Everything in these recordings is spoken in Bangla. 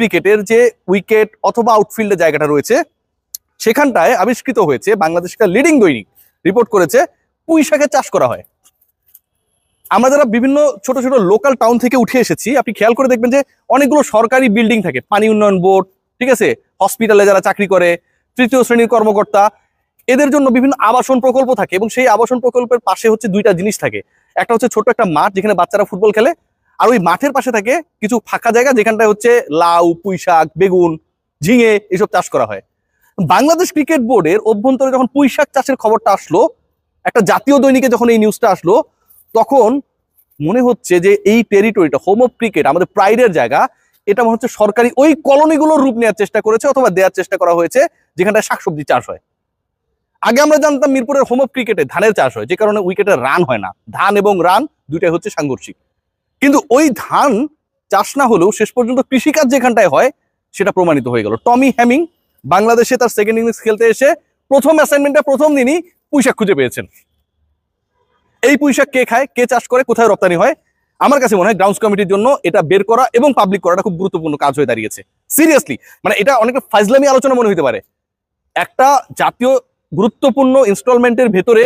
ক্রিকেটের যে উইকেট অথবা আউটফিল্ডের জায়গাটা রয়েছে, সেখানটায় আবিষ্কৃত হয়েছে বাংলাদেশকে লিডিং দৈনিক। রিপোর্ট করেছে, পুঁই শাকের চাষ করা হয়। আমরা যারা বিভিন্ন ছোট ছোট লোকাল টাউন থেকে উঠে এসেছি, আপনি খেয়াল করে দেখবেন যে অনেকগুলো সরকারি বিল্ডিং থাকে। পানি উন্নয়ন বোর্ড ঠিক আছে? হসপিটালে যারা চাকরি করে, তৃতীয় শ্রেণির কর্মকর্তা, এদের জন্য বিভিন্ন আবাসন প্রকল্প থাকে এবং সেই আবাসন প্রকল্পের পাশে হচ্ছে দুইটা জিনিস থাকে। একটা হচ্ছে ছোট একটা মাঠ যেখানে বাচ্চারা ফুটবল খেলে আর ওই মাঠের পাশে থাকে কিছু ফাঁকা জায়গা যেখানটায় হচ্ছে লাউ পুঁই শাক বেগুন, ঝিঙে এসব চাষ করা হয়। বাংলাদেশ ক্রিকেট বোর্ডের অভ্যন্তরে যখন পুঁই শাক চাষের খবরটা আসলো, একটা জাতীয় দৈনিকে যখন এই নিউজটা আসলো, তখন মনে হচ্ছে যে এই টেরিটরিটা হোম অফ ক্রিকেট আমাদের প্রাইডের জায়গা, এটা মনে হচ্ছে সরকারি ওই কলোনিগুলোর রূপ নেওয়ার চেষ্টা করেছে অথবা দেওয়ার চেষ্টা করা হয়েছে, যেখানটায় শাকসবজি চাষ হয়। আগে আমরা জানতাম মিরপুরের হোম অফ ক্রিকেটে ধানের চাষ হয়, যে কারণে উইকেটে রান হয় না। ধান এবং রান দুইটাই হচ্ছে সাংঘর্ষিক। কিন্তু ওই ধান চাষ না হলেও শেষ পর্যন্ত কৃষিকাজ যেখানটায় হয়, সেটা প্রমাণিত হয়ে গেল। টমি হ্যামিং বাংলাদেশে তার সেকেন্ড ইনিংস খেলতে এসে প্রথম অ্যাসাইনমেন্টটা প্রথম দিনই পুঁইশাক খুঁজে পেয়েছেন। এই পুঁইশাক কে খায়, কে চাষ করে, কোথায় রপ্তানি হয়? আমার কাছে মনে হয় গ্রাউন্ডস কমিটির জন্য এটা বের করা এবং পাবলিক করাটা খুব গুরুত্বপূর্ণ কাজ হয়ে দাঁড়িয়েছে। সিরিয়াসলি মানে এটা অনেকটা ফাইজলামি আলোচনা মনে হতে পারে। একটা জাতীয় গুরুত্বপূর্ণ ইনস্টলমেন্টের ভেতরে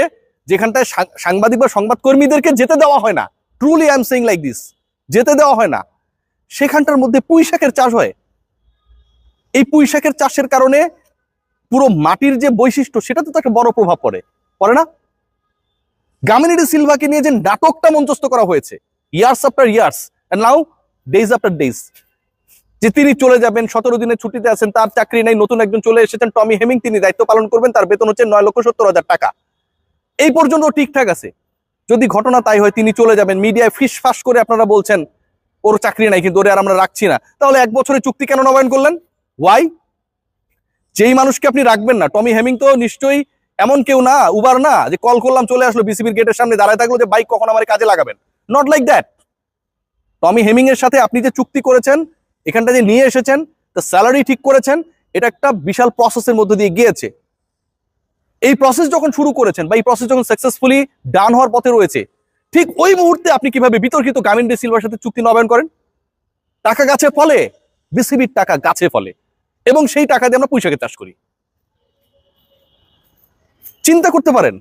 যেখানটায় সাংবাদিক বা সংবাদকর্মীদেরকে যেতে দেওয়া হয় না truly I am saying like this যেতে দেওয়া হয় না। সেখানটার মধ্যে পুঁইশাকের চাষ হয়। এই পুঁই শাকের চাষের কারণে পুরো মাটির যে বৈশিষ্ট্য, সেটাতে তো বড় প্রভাব পড়ে। পড়ে না? গামিনীডি সিলভাকে নিয়ে যে নাটকটা মঞ্চস্থ করা হয়েছে years after years now days after days যে তিনি চলে যাবেন, সতেরো দিনের ছুটিতে আছেন, তার চাকরি নাই, নতুন একজন চলে এসেছেন, টমি হেমিং তিনি দায়িত্ব পালন করবেন, তার বেতন হচ্ছে নয় লক্ষ সত্তর হাজার টাকা। এই পর্যন্ত ঠিকঠাক আছে। যদি ঘটনা তাই হয়, তিনি চলে যাবেন। মিডিয়ায় ফিস ফাস করে আপনারা বলছেন, ওর চাকরি নাই, কিন্তু ওরে আর আমরা রাখছি না। তাহলে এক বছরের চুক্তি কেন নবায়ন করলেন? ওয়াই যেই মানুষকে আপনি রাখবেন না, টমি হেমিং তো নিশ্চয়ই এমন কেউ না, উবার না, যে কল করলাম, চলে আসলো বিসিবির গেটের সামনে, দাঁড়ায় থাকল যে, বাইক কখন আমার কাজে লাগাবেন? Not like that Tommy Hemming এর সাথে আপনি যে চুক্তি করেছেন, এখানটা যে নিয়ে এসেছেন তা স্যালারি ঠিক করেছেন, এটা একটা বিশাল প্রসেসের মধ্যে দিয়ে গিয়েছে। এই প্রসেস যখন শুরু করেছেন বা এই প্রসেস যখন সাকসেসফুলি ডান হওয়ার পথে রয়েছে, ঠিক ওই মুহূর্তে আপনি কীভাবে বিতর্কিত গামিন ডে সিলভার সাথে চুক্তি নবায়ন করেন? টাকা গাছে ফলে, বিসিবির টাকা গাছে ফলে, এবং সেই টাকা দিয়ে আমরা পুঁইশাকের চাষ করি। চিন্তা করতে পারেন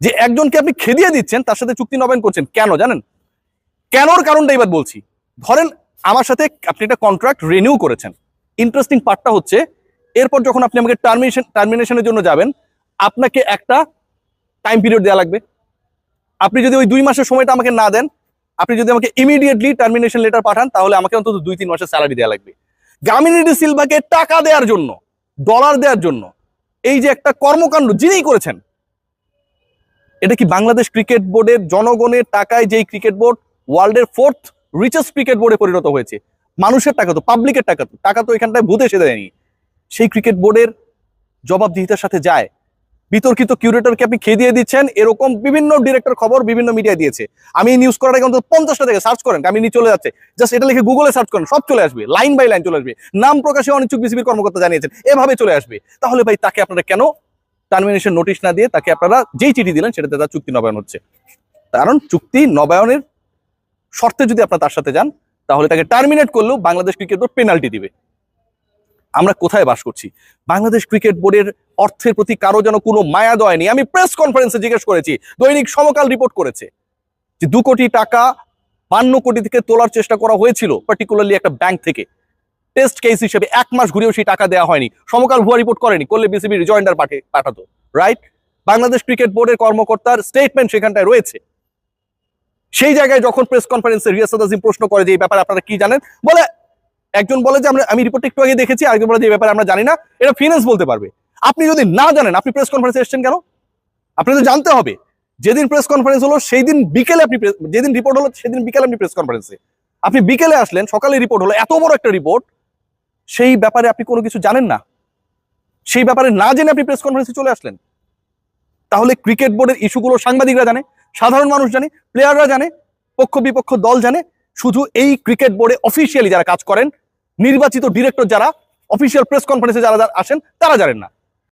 যে একজনকে আপনি খেদিয়ে দিচ্ছেন, তার সাথে চুক্তি নবায়ন করছেন, কেন জানেন? কেনর কারণটা এবার বলছি। ধরেন আমার সাথে আপনি একটা কন্ট্রাক্ট রিনিউ করেছেন। ইন্টারেস্টিং পার্টটা হচ্ছে, এরপর যখন আপনি আমাকে টার্মিনেশন টার্মিনেশনের জন্য যাবেন আপনাকে একটা টাইম পিরিয়ড দেওয়া লাগবে। আপনি যদি ওই দুই মাসের সময়টা আমাকে না দেন, আপনি যদি আমাকে ইমিডিয়েটলি টার্মিনেশন লেটার পাঠান, তাহলে আমাকে অন্তত দুই, তিন মাসের স্যালারি দেওয়া লাগবে। গামিনিডি সিলভাকে টাকা দেওয়ার জন্য ডলার দেওয়ার জন্য, এই যে একটা কর্মকাণ্ড যিনি করেছেন, এটা কি বাংলাদেশ ক্রিকেট বোর্ডের জনগণের টাকায় যেই ক্রিকেট বোর্ড ওয়ার্ল্ডের ফোর্থ রিচেস্ট ক্রিকেট বোর্ডে পরিণত হয়েছে? মানুষের টাকা তো পাবলিকের টাকা তো। টাকা তো এখানটায় ভূত এসে দেয়নি। সেই ক্রিকেট বোর্ডের জবাবদিহিতার সাথে যায় বিতর্কিত কিউরেটরকে আপনি খেয়ে দিয়ে দিচ্ছেন, এরকম বিভিন্ন ডিরেক্টর খবর বিভিন্ন মিডিয়া দিয়েছে। আমি নিউজ করার আগে অন্তত পঞ্চাশটা থেকে সার্চ করেন, আমি নিয়ে চলে যাচ্ছে। জাস্ট এটা লিখে গুগলে সার্চ করেন, সব চলে আসবে লাইন বাই লাইন চলে আসবে। নাম প্রকাশে অনিচ্ছুক বিসিবির কর্মকর্তা জানিয়েছেন, এভাবে চলে আসবে। তাহলে ভাই তাকে আপনারা কেন টার্মিনেশন নোটিশ না দিয়ে তাকে আপনারা যেই চিঠি দিলেন সেটাতে তার চুক্তি নবায়ন হচ্ছে? কারণ চুক্তি নবায়নের শর্তে যদি আপনারা তার সাথে যান, তাহলে তাকে টার্মিনেট করলেও বাংলাদেশ ক্রিকেট পেনাল্টি দিবে। আমরা কোথায় বাস করছি? বাংলাদেশ ক্রিকেট বোর্ডের অর্থের প্রতি কারও যেন কোনো মায়া দয় নেই। আমি প্রেস কনফারেন্সে জিজ্ঞেস করেছি, দৈনিক সমকাল রিপোর্ট করেছে যে দু কোটি টাকা বান্ন কোটি থেকে তোলার চেষ্টা করা হয়েছিল পার্টিকুলারলি একটা ব্যাংক থেকে। টেস্ট কেস হিসেবে এক মাস ঘুরেও সেই টাকা দেওয়া হয়নি। সমকাল ভুয়া রিপোর্ট করেনি, করলে বিসিবি রিজয়েন্ডার পাঠে, পাঠাতো রাইট বাংলাদেশ ক্রিকেট বোর্ডের কর্মকর্তার স্টেটমেন্ট সেখানটায় রয়েছে। সেই জায়গায় যখন প্রেস কনফারেন্সে রিয়াসাদ আজিম প্রশ্ন করে যে এই ব্যাপারে আপনারা কি জানেন? বলে একজন বলে যে আমরা আমি রিপোর্ট একটু আগে দেখেছি, আরেকজন বলে যে ব্যাপারে আমরা জানি না, এটা ফিনান্স বলতে পারবে। আপনি যদি না জানেন, আপনি প্রেস কনফারেন্সে এসেছেন কেন? আপনি তো জানতে হবে, যেদিন প্রেস কনফারেন্স হলো সেই দিন বিকেলে আপনি যেদিন রিপোর্ট হলো, সেদিন বিকেলে আপনি প্রেস কনফারেন্সে আপনি বিকেলে আসলেন, সকালে রিপোর্ট হলো, এত বড় একটা রিপোর্ট সেই ব্যাপারে আপনি কোনো কিছু জানেন না। সেই ব্যাপারে না জেনে আপনি প্রেস কনফারেন্সে চলে আসলেন। তাহলে ক্রিকেট বোর্ডের ইস্যুগুলো সাংবাদিকরা জানে, সাধারণ মানুষ জানে প্লেয়াররা জানে পক্ষ বিপক্ষ দল জানে, শুধু এই ক্রিকেট বোর্ডে অফিসিয়ালি যারা কাজ করেন নির্বাচিত ডিরেক্টর যারা অফিসিয়াল প্রেস কনফারেন্সে যারা আসেন তারা জানেন না।